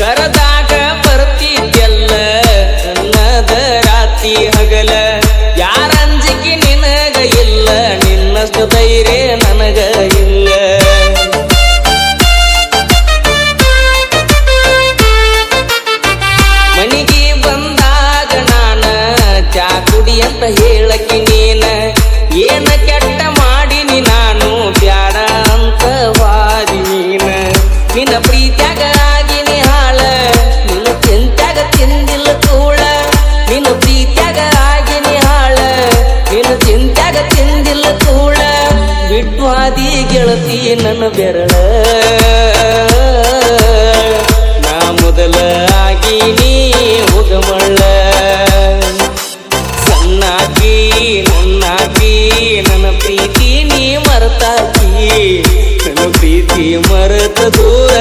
ಕರದಾಗ ಬರ್ತಿದ್ಯಲ್ಲ ನನ್ನದ ರಾತ್ರಿ ಹಗಲ. ಯಾರ ಅಂಜಿಕೆ ನಿನಗ ಇಲ್ಲ, ನಿನ್ನಷ್ಟು ಧೈರ್ಯ ನನಗ ಇಲ್ಲ. ಮನಿಗೆ ಬಂದಾಗ ನಾನ ಚಾ ಕುಡಿ ಅಂತ ಹೇಳಕಿ ಗೆಳತಿ ನನ್ನ ಬೆರಳ. ನಾ ಮೊದಲ ಆಗಿನಿ ಉಗಮಳ್ಳ ಸಣ್ಣಾಕಿ ನನ್ನಾಕಿ ನನ್ನ ಪ್ರೀತಿ ನೀ ಮರತಾಕಿ. ನನ್ನ ಪ್ರೀತಿ ಮರೆತ ದೂರ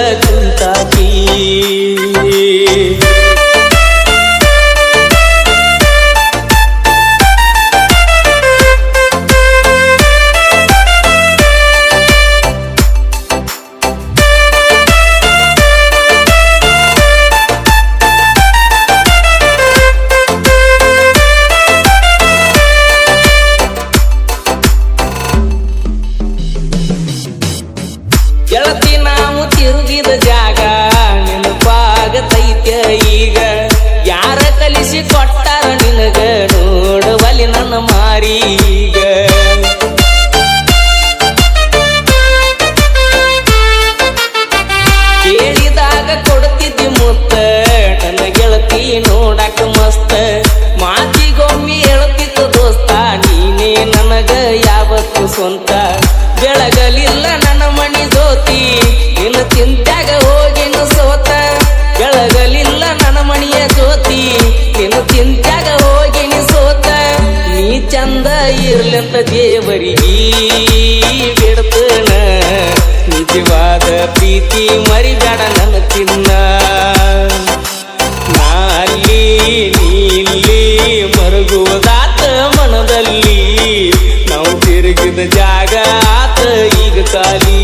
ಈಗ ಯಾರ ಕಲಿಸಿ ಕೊಟ್ಟಾರ ನಿನಗ? ನೋಡುವಲ್ಲಿ ನನ್ನ ಮಾರಿ ಈಗ. ಕೇಳಿದಾಗ ಕೊಡ್ತಿದ್ದಿ ಮುತ್ತ, ನನ್ನ ಗೆಳತಿ ನೋಡಾಕ ಮಸ್ತ. ಮಾತಿಗೊಮ್ಮೆ ಹೇಳುತ್ತಿತ್ತು ದೋಸ್ತ, ನೀನೇ ನನಗ ಯಾವತ್ತು ಸ್ವಂತ. ಬೆಳಗಲಿಲ್ಲ ನನ್ನ ಮಣಿ ಜ್ಯೋತಿ, ನಿನ್ನ ತಿಂತಾಗ ಹೋಗಿನ ಇರ್ಲಂತ ದೇವರಿಗೆ ಬಿಡ್ತನ? ನಿಜವಾದ ಪ್ರೀತಿ ಮರಿಬೇಡ ನನ್ನ ತಿನ್ನ ನೀಲ್ಲಿ ಇಲ್ಲಿ ಮರುಗುವುದಾತ ಮನದಲ್ಲಿ ನಾವು ತಿರುಗಿದ ಜಾಗ ಆತ ಈಗ ಖಾಲಿ.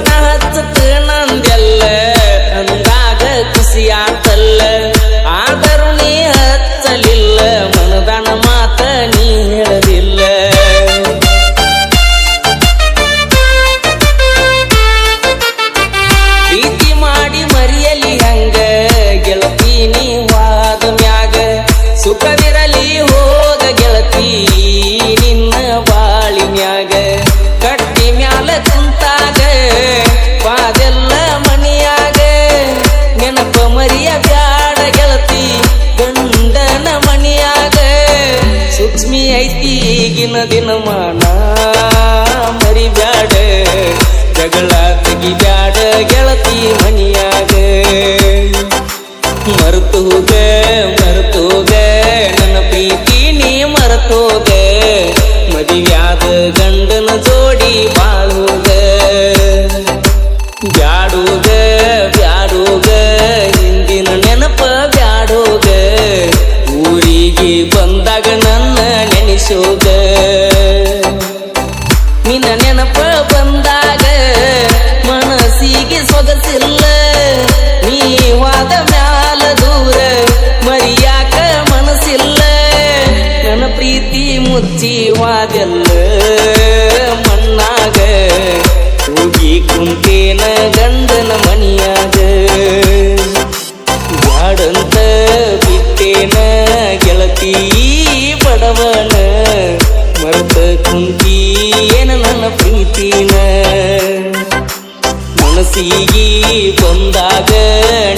ಓನ ಹಚ್ಚತ ನಂದೆಲ್ಲ ಅಂದಾಗ ಖುಷಿಯಾತಲ್ಲ. ಆದರೂ ನೀ ಹಚ್ಚಲಿಲ್ಲ ಮನದಾನ ಮಾತ ನೀ ಹೇಳಲಿಲ್ಲ. ಪ್ರೀತಿ ಮಾಡಿ ಮರಿಯಲಿ ಹಂಗ, ಗೆಳತಿ ನೀ ವಾದ ಮ್ಯಾಗ. ಸುಖವಿರಲಿ ಹೋಗ ಗೆಳತಿ, ನಿನ್ನ ಬಾಳಿನ್ಯಾಗ ಕಟ್ಟಿ ಮ್ಯಾಲ ಗಂಡನ ಮನಿಯಾಗ. ಸೂಕ್ಷ್ಮಿ ಐತಿ ಈಗಿನ ದಿನಮಾನ. ಮರಿಬ್ಯಾಡ. ಜಗಳ ತೆಗಿಬ್ಯಾಡ ಗೆಳತಿ ಮನಿಯಾಗ. ಮರ್ತೋಗ ಮರ್ತೋಗ ನನ್ನ ಪ್ರೀತಿ ನೀ ಮರ್ತೋಗ ಪ್ರೀತಿ ಮುಚ್ಚಿ ವಾದೆಲ್ಲ ಮಣ್ಣಾಗ ಹೋಗಿ ಕುಂತೇನ ಗಂಡನ ಮನಿಯಾಗ. ಬ್ಯಾಡಂತ ಬಿಟ್ಟೇನ ಗೆಳತಿ ಬಡವನ, ಮರತ ಕುಂತಿ ಏನ ನನ್ನ ಪ್ರೀತಿನ. ಮನಸ್ಸಿಗೆ ಬಂದಾಗ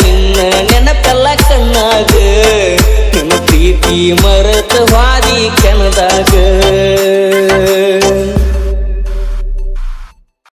ನಿನ್ನ ನೆನಪೆಲ್ಲ ಕಣ್ಣಾಗ ನನ್ನ ಮರತವಾದಿ ಮರೆತ ವಾದಿ ಕೆಣದಾಗ